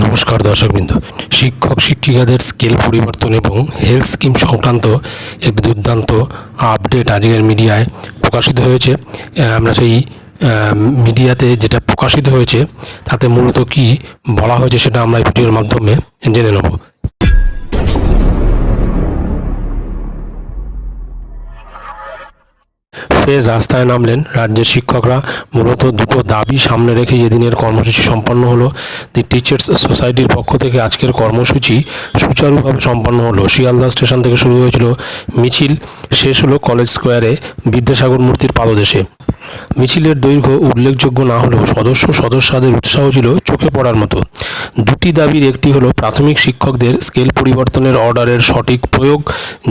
নমস্কার দর্শকবৃন্দ। শিক্ষক, শিক্ষিকাদের স্কেল পরিবর্তন এবং হেলথ স্কিম সংক্রান্ত একটি দুর্দান্ত আপডেট আজকের মিডিয়ায় প্রকাশিত হয়েছে। আমরা সেই মিডিয়াতে যেটা প্রকাশিত হয়েছে, তাতে মূলত কি বলা হয়েছে সেটা আমরা এই ভিডিওর মাধ্যমে জেনে নেব। ফের রাস্তায় নামলেন রাজ্যের শিক্ষকরা। মূলত দুটো দাবি সামনে রেখে এদিনের কর্মসূচি সম্পন্ন হলো, দি টিচার্স সোসাইটির পক্ষ থেকে আজকের কর্মসূচি সুচারুভাবে সম্পন্ন হলো। শিয়ালদা স্টেশন থেকে শুরু হয়েছিল মিছিল, শেষ হলো কলেজ স্কোয়ারে বিদ্যাসাগর মূর্তির পাদদেশে। মিছিলের দৈর্ঘ্য উল্লেখযোগ্য না হলেও সদস্য সদস্যদের উৎসাহ ছিল চোখে পড়ার মতো। দুটি দাবির একটি হলো প্রাথমিক শিক্ষকদের স্কেল পরিবর্তনের অর্ডারের সঠিক প্রয়োগ,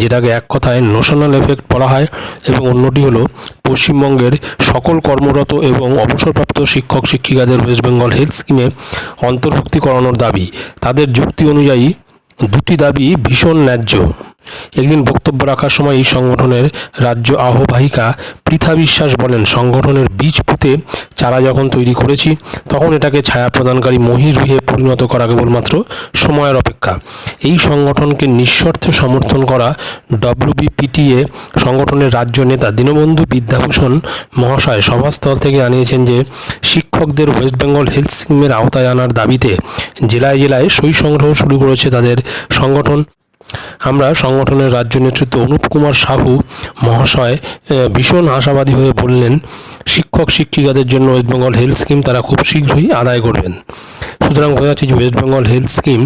যেটাকে এক কথায় নোশনাল এফেক্ট বলা হয়, এবং অন্যটি হলো পশ্চিমবঙ্গের সকল কর্মরত এবং অবসরপ্রাপ্ত শিক্ষক শিক্ষিকাদের ওয়েস্ট বেঙ্গল হেলথ স্কিমে অন্তর্ভুক্তি করানোর দাবি। তাদের যুক্তি অনুযায়ী দুটি দাবি ভীষণ ন্যায্য। একদিন বক্তব্য রাখার সময় এই সংগঠনের রাজ্য আহ্বায়িকা পৃথা বিশ্বাস বলেন, সংগঠনের বীজ পুঁতে চারা যখন তৈরি করেছি, তখন এটাকে ছায়া প্রদানকারী মহিরুহে পরিণত করা কেবলমাত্র সময়ের অপেক্ষা। এই সংগঠনকে নিঃস্বার্থ সমর্থন করা ডব্লিউবিপিটিএ সংগঠনের রাজ্য নেতা দীনবন্ধু বিদ্যাভূষণ মহাশয় সভাস্থল থেকে জানিয়েছেন যে, শিক্ষকদের ওয়েস্ট বেঙ্গল হেলথ স্কিমের আওতায় আনার দাবিতে জেলায় জেলায় সই সংগ্রহ শুরু করেছে তাদের সংগঠন। আমরা সংগঠনের রাজ্য নেতৃত্ব অনুপ কুমার সাহু মহাশয় ভীষণ আশাবাদী হয়ে বললেন শিক্ষক শিক্ষিকাদের জন্য ওয়েস্ট বেঙ্গল হেলথ স্কিম তারা খুব শীঘ্রই আদায় করবেন। সুতরাং বোঝা যাচ্ছে যে ওয়েস্ট বেঙ্গল হেলথ স্কিম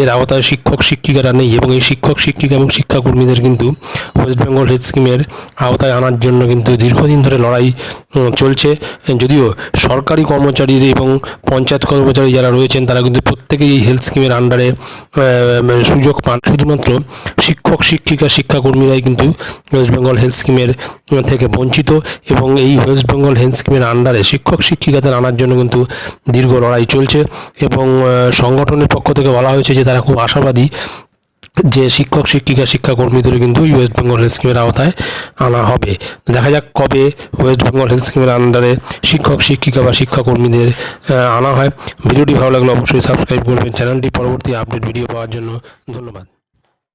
এর আওতায় শিক্ষক শিক্ষিকারা নেই এবং এই শিক্ষক শিক্ষিকা এবং শিক্ষাকর্মীদের কিন্তু ওয়েস্ট বেঙ্গল হেলথ স্কিমের আওতায় আনার জন্য কিন্তু দীর্ঘদিন ধরে লড়াই চলছে। যদিও সরকারি কর্মচারী এবং পঞ্চায়েত কর্মচারী যারা রয়েছেন, তারা কিন্তু প্রত্যেকেই এই হেলথ স্কিমের আন্ডারে সুযোগ পান। শুধুমাত্র শিক্ষক শিক্ষিকা শিক্ষাকর্মীরাই কিন্তু ওয়েস্ট বেঙ্গল হেলথ স্কিমের থেকে বঞ্চিত এবং এই ওয়েস্ট বেঙ্গল হেলথ স্কিমের আন্ডারে শিক্ষক, শিক্ষিকাদের আনার জন্য কিন্তু দীর্ঘ লড়াই চলছে এবং সংগঠনের পক্ষ থেকে বলা হয়েছে যে তারা খুব আশাবাদী যে শিক্ষক, শিক্ষিকা, শিক্ষাকর্মীদের কিন্তু ওয়েস্ট বেঙ্গল হেলথ স্কিমের আওতায় আনা হবে। দেখা যাক কবে ওয়েস্ট বেঙ্গল হেলথ স্কিমের আন্ডারে শিক্ষক, শিক্ষিকা বা শিক্ষাকর্মীদের আনা হয়। ভিডিওটি ভালো লাগলে অবশ্যই সাবস্ক্রাইব করবেন। চ্যানেলটি পরবর্তী আপডেট ভিডিও পাওয়ার জন্য ধন্যবাদ।